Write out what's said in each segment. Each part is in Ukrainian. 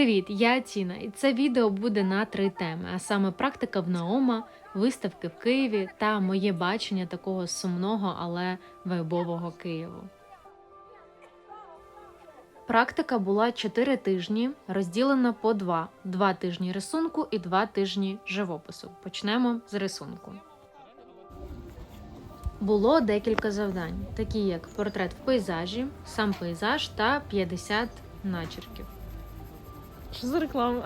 Привіт, я Тіна, і це відео буде на три теми: а саме практика в Наома, виставки в Києві та моє бачення такого сумного, але вайбового Києву. Практика була 4 тижні, розділена по два: два тижні рисунку і два тижні живопису. Почнемо з рисунку. Було декілька завдань, такі як портрет в пейзажі, сам пейзаж та 50 начерків. Що за реклама?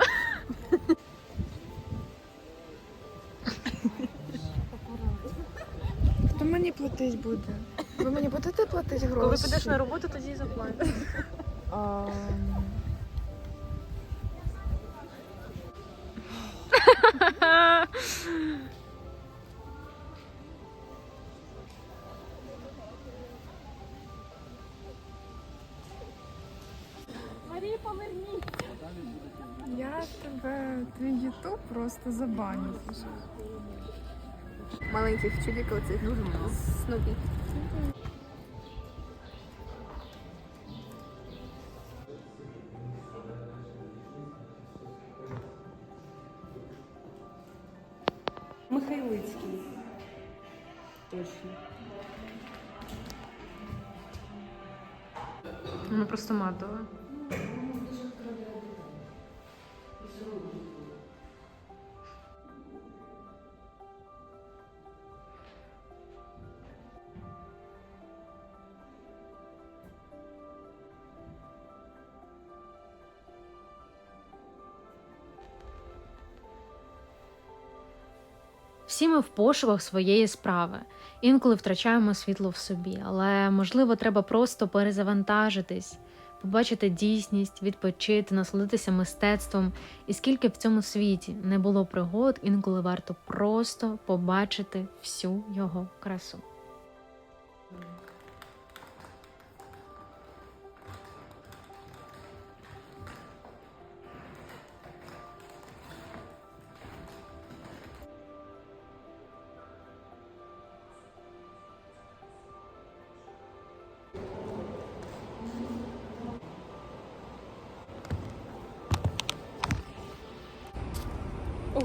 Хто мені платить буде? Ви мені будете платити гроші? Коли підеш на роботу, тоді і заплатиш. А, просто забаню. маленьких чудиків оцих снупі. Михайлицький. Всі ми в пошуках своєї справи. Інколи втрачаємо світло в собі, але можливо треба просто перезавантажитись, побачити дійсність, відпочити, насолодитися мистецтвом. І скільки в цьому світі не було пригод, інколи варто просто побачити всю його красу.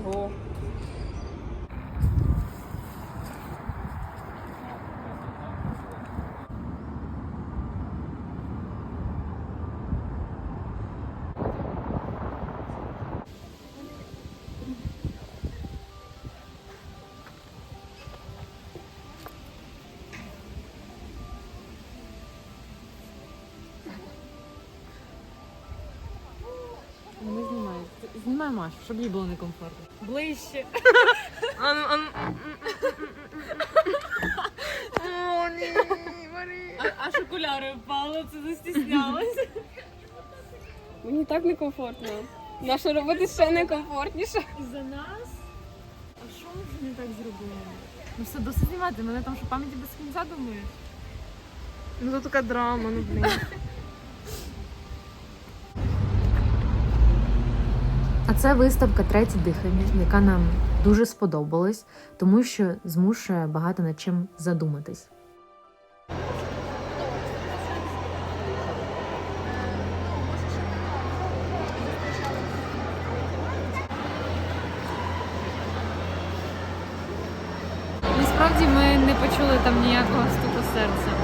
Ого. Не знімай. Знімай Машу, щоб їй було некомфортно. Ближче. О, ні, Марія. Аж окуляри впали, це застіснялася. Мені так некомфортно. Наша робити ще некомфортніше. За нас? А що ми вже не так зробили? Ну все, досить знімати, мене там що пам'яті без кінця думаєш. Ну тут така драма, ну блін. А це виставка Третє дихання, яка нам дуже сподобалась, тому що змушує багато над чим задуматись. Насправді ми не почули там ніякого стуку серця.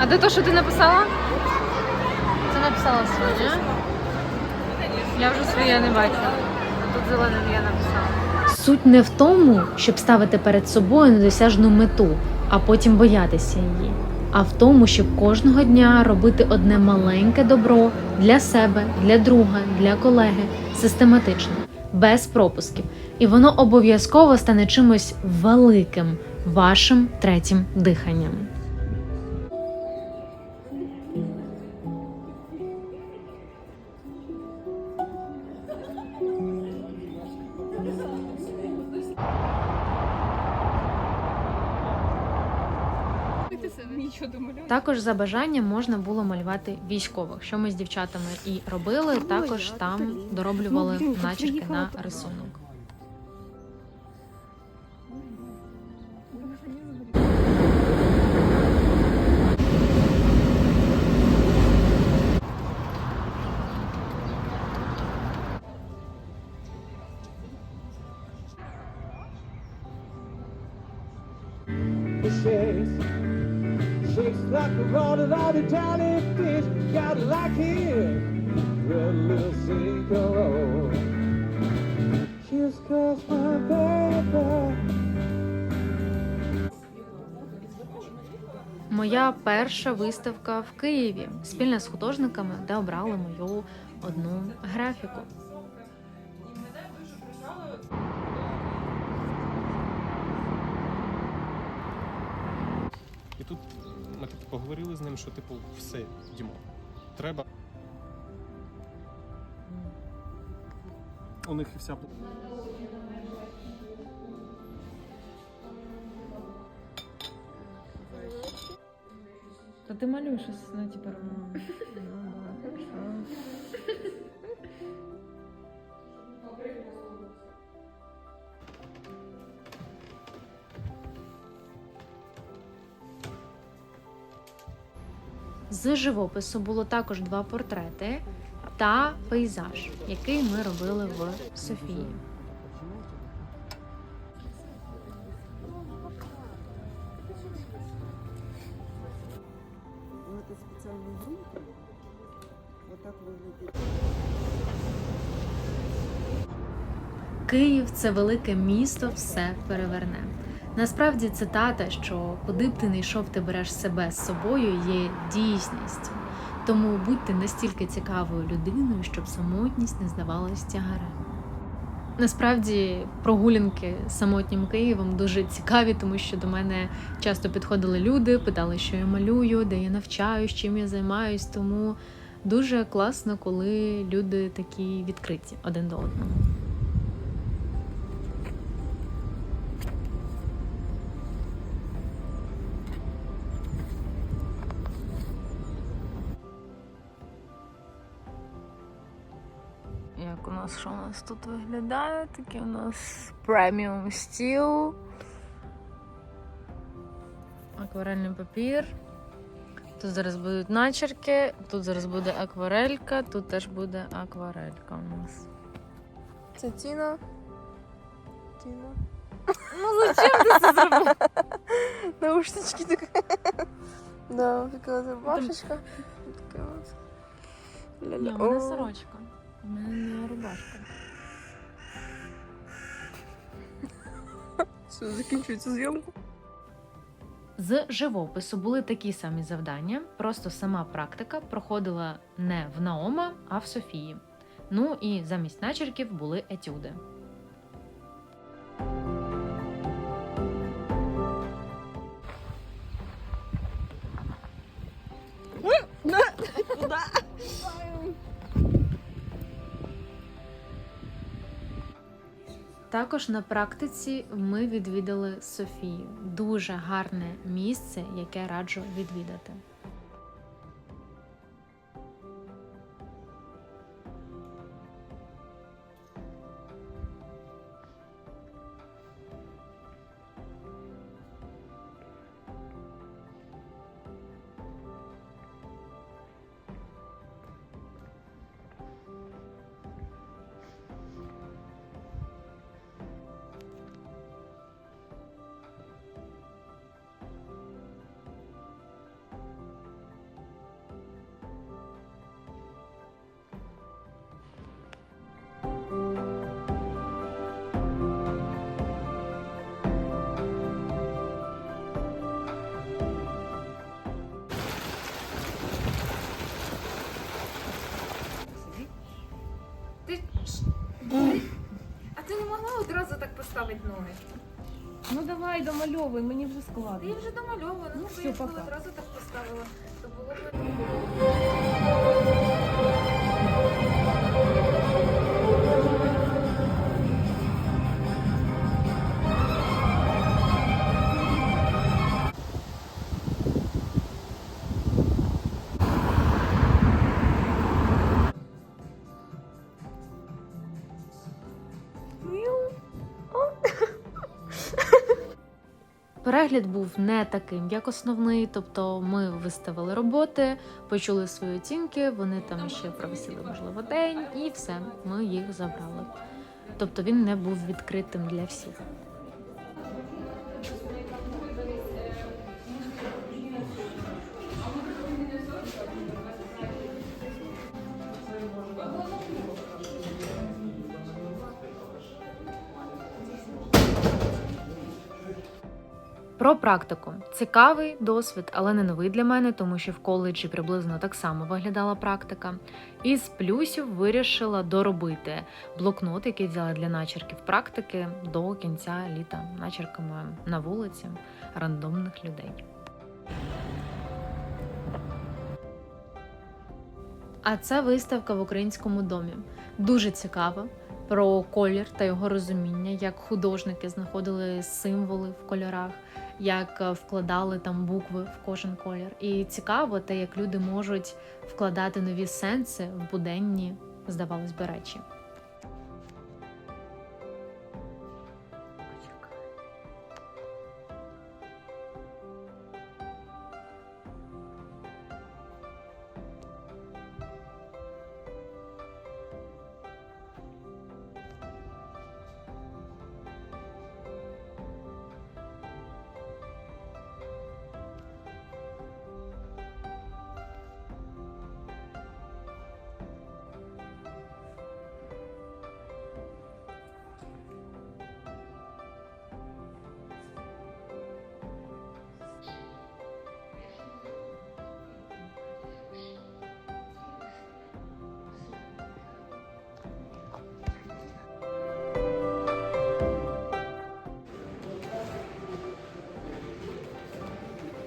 А де то, що ти написала? Це написала своє. Я вже своє не бачила. Тут зеленим я написала. Суть не в тому, щоб ставити перед собою недосяжну мету, а потім боятися її. А в тому, щоб кожного дня робити одне маленьке добро для себе, для друга, для колеги систематично, без пропусків. І воно обов'язково стане чимось великим вашим третім диханням. Також за бажанням можна було малювати військових, що ми з дівчатами і робили. Також там дороблювали Ну, начерки на рисунок. All the naughty tiny fish got like him. Red little roll. Just cause my baby. Моя перша виставка в Києві спільно з художниками, де обрали мою одну графіку. І тут ми типу, поговорили з ним, що типу, все, Дімо, треба. У них і вся Та ти малюєш щось на ті З живопису було також два портрети та пейзаж, який ми робили в Софії. Ну, это специальные группы. Вот так выглядит. Київ це велике місто, все переверне. Насправді цитата, що куди б ти не йшов, ти береш себе з собою, є дійсністю. Тому будьте настільки цікавою людиною, щоб самотність не здавалась тягарем. Насправді прогулянки самотнім Києвом дуже цікаві, тому що до мене часто підходили люди, питали, що я малюю, де я навчаюсь, чим я займаюсь. Тому дуже класно, коли люди такі відкриті один до одного. Як у нас що у нас тут виглядає? Такий у нас преміум стіл. Акварельний папір. Тут зараз будуть начерки, тут зараз буде акварелька, тут теж буде акварелька у нас. Це Тіна. Тіна. Ну зачем ти це зробив? Наушнички такі. Да, така рубашечка. Така от. Ля-ля. у мене сорочка. У мене не рубашка. Все, закінчується зйомку. З живопису були такі самі завдання, просто сама практика проходила не в Наома, а в Софії. Ну і замість начерків були етюди. Також на практиці ми відвідали Софію. Дуже гарне місце, яке раджу відвідати. Поставити ноги? Ну давай домальовуй, мені вже складно. Я вже домальовую, ну, все, я пока. одразу так поставила, то було б. Перегляд був не таким, як основний, тобто ми виставили роботи, почули свої оцінки, вони там ще провисіли, можливо, день, і все, ми їх забрали. Тобто він не був відкритим для всіх. Про практику цікавий досвід, але не новий для мене, тому що в коледжі приблизно так само виглядала практика. Із плюсів вирішила доробити блокнот, який взяла для начерків практики до кінця літа, начерками на вулиці рандомних людей. А це виставка в українському домі. Дуже цікава про колір та його розуміння, як художники знаходили символи в кольорах, як е, вкладали там букви в кожен колір. І цікаво те, як люди можуть вкладати нові сенси в буденні, здавалось би, речі.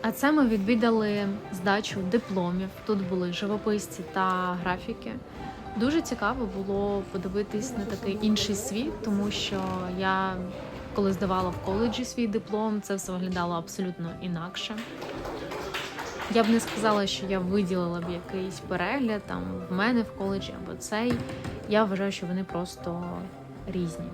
А це ми відвідали здачу дипломів. Тут були живописці та графіки. Дуже цікаво було подивитись на такий інший світ, тому що я коли здавала в коледжі свій диплом, це все виглядало абсолютно інакше. Я б не сказала, що я виділила б якийсь перегляд там в мене в коледжі або цей. Я вважаю, що вони просто різні.